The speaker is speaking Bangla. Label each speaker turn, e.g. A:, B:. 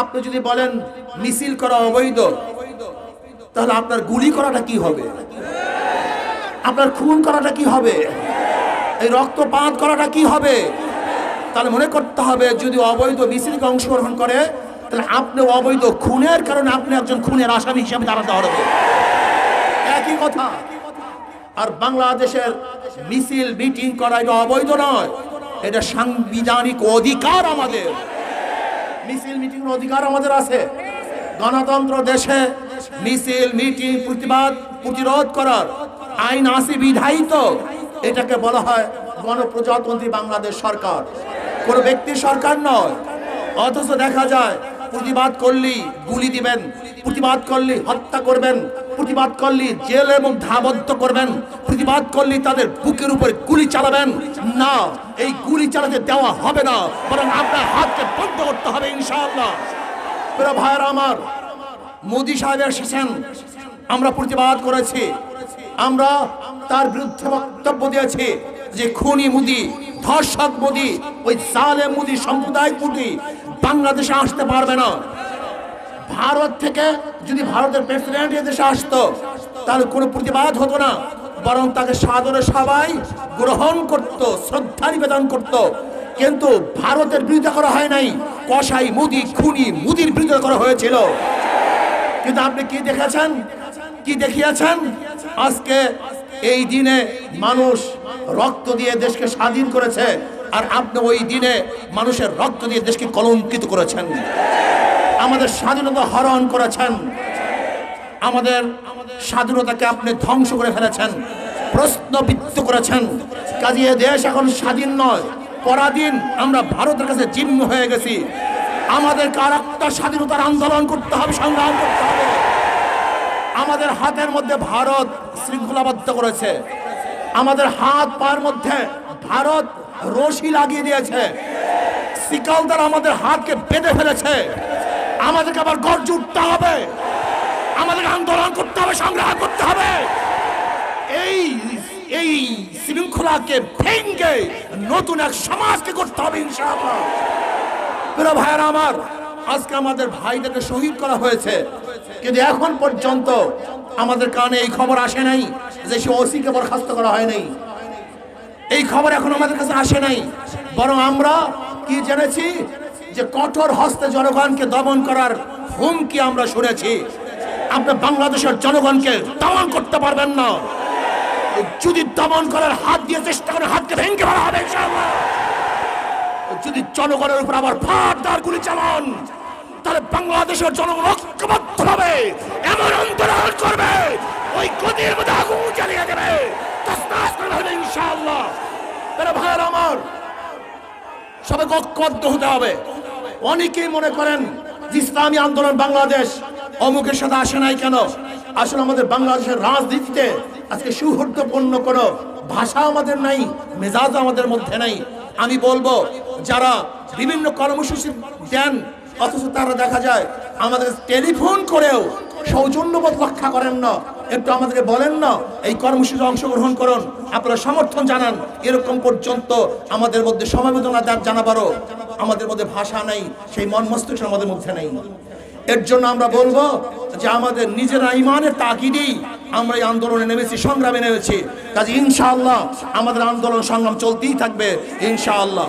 A: আপনি যদি বলেন মিছিল করা অবৈধ, তাহলে আপনার গুলি করাটা কি হবে? আপনার খুন করাটা কি হবে? এই রক্তপাত করাটা কি হবে? তাহলে মনে করতে হবে, যদি অবৈধ মিছিলকে অংশগ্রহণ করে, তাহলে আপনি অবৈধ খুনের কারণে আপনি একজন খুনের আসামি হিসাবে দাঁড়াতে হবে। একই কথা। আর বাংলাদেশের মিছিল, মিটিং করা এটা অবৈধ নয়, এটা সাংবিধানিক অধিকার আমাদের। মিছিল মিটিং অধিকার আমাদের আছে। গণতন্ত্র দেশে মিছিল, মিটিং, প্রতিবাদ, প্রতিরোধ করার আইন আছে, বিধায়িত। এটাকে বলা হয় গণপ্রজাতন্ত্রী বাংলাদেশ সরকার। কোন ব্যক্তির সরকার নয়। অথচ দেখা যায়, প্রতিবাদ করলি গুলি দিবেন, প্রতিবাদ করলি হত্যা করবেন, প্রতিবাদ করলি জেল এবং আবদ্ধ করবেন, প্রতিবাদ করলি তাদের বুকের উপরে গুলি চালাবেন। না, এই গুলি চালাতে দেওয়া হবে না, বরং আপনার হাতকে বন্ধ হবে ইনশাআল্লাহ। প্রিয় ভাইয়েরা আমার, মোদি সাহেব এসেছেন। আমরা প্রতিবাদ করেছি। আমরা তার বিরুদ্ধে বক্তব্য দিয়েছি যে খুনি মুদি, ধর্ষক মোদি, ওই জালে মুদি সাম্প্রদায়িক মুদি বাংলাদেশে আসতে পারবে না। ভারত থেকে যদি ভারতের প্রেসিডেন্ট এদেশে আসতো, তাহলে কোনো প্রতিবাদ হতো না। বরং তাকে সাদরে সবাই গ্রহণ করত, শ্রদ্ধা নিবেদন করত। কিন্তু ভারতের বিরোধিতা করা হয় নাই। কসাই, মুদি, খুনি, মুদির বিরোধিতা করা হয়েছিল। কিন্তু আপনি কি দেখেছেন? কি দেখিয়েছেন? আজকে এই দিনে মানুষ রক্ত দিয়ে দেশকে স্বাধীন করেছে, আর আপনি ওই দিনে মানুষের রক্ত দিয়ে দেশকে কলঙ্কিত করেছেন। আমাদের স্বাধীনতা হরণ করেছেন। আমাদের স্বাধীনতাকে আপনি ধ্বংস করে ফেলেছেন, প্রশ্নবিদ্ধ করেছেন। কাজে দেশ এখন স্বাধীন নয়। পরাধীন আমরা ভারতের কাছে জিম্ম হয়ে গেছি। আমাদের আর একটা স্বাধীনতার আন্দোলন করতে হবে, সংগ্রাম করতে হবে। আমাদের হাতের মধ্যে ভারত শৃঙ্খলাবদ্ধ করেছে। আমাদের হাত পার মধ্যে ভারত রশি লাগিয়ে দিয়েছে। শিকল দ্বারা আমাদের হাতকে বেঁধে ফেলেছে। আমাদেরকে আবার গর্জ উঠতে হবে। আমাদেরকে আন্দোলন করতে হবে, সংগ্রাম করতে হবে। এই এই শৃঙ্খলাকে ভেঙ্গে নতুন এক সমাজকে করতে হবে ইনশাআল্লাহ। প্রিয় আমার, আজকে আমাদের ভাইদেরকে শহীদ করা হয়েছে। কিন্তু এখন পর্যন্ত আমাদের কানে এই খবর আসে নাই যে সে ওসিকে বরখাস্ত করা হয় নাই। এই খবর এখন আমাদের কাছে আসে নাই। বরং আমরা কি জেনেছি? যে কঠোর হস্তে জনগণকে দমন করার হুমকি আমরা শুনেছি। আপনি বাংলাদেশের জনগণকে দমন করতে পারবেন না। যদি দমন করার হাত দিয়ে চেষ্টা করেন হাতকে ভেঙে ফেলা হবে যদি জনগণের উপর আবার ফাট ফাটদার গুলি চালান, তাহলে বাংলাদেশের জনগণ ঐক্যবদ্ধ হবে, এমন আন্দোলন করবে, ওই গতির মধ্যে আগুন চালিয়ে দেবে করে ইনশাআল্লাহ। ভাইয়ের আমার, সবাইকে ঐক্যবদ্ধ হতে হবে। অনেকেই মনে করেন ইসলামী আন্দোলন বাংলাদেশ অমুকের সাথে আসে নাই কেন? আসলে আমাদের বাংলাদেশের রাজনীতিতে আজকে সৌহার্দ্যপূর্ণ কোনো ভাষা আমাদের নাই, মেজাজ আমাদের মধ্যে নাই। আমি বলব, যারা বিভিন্ন কর্মসূচি দেন, অথচ তারা দেখা যায় আমাদের টেলিফোন করেও সৌজন্যবোধ রক্ষা করেন না। একটু আমাদেরকে বলেন না, এই কর্মসূচিতে অংশগ্রহণ করুন। আপনারা সমর্থন জানান, এরকম পর্যন্ত আমাদের মধ্যে সমবেদনা জানাবারও আমাদের মধ্যে ভাষা নেই, সেই মন মস্তিষ্ক আমাদের মধ্যে নেই। এর জন্য আমরা বলব যে আমাদের নিজেরা ইমানের তাকিদেই আমরা এই আন্দোলনে নেমেছি, সংগ্রামে নেমেছি। কাজে ইনশাআল্লাহ আমাদের আন্দোলন সংগ্রাম চলতেই থাকবে, ইনশাআল্লাহ।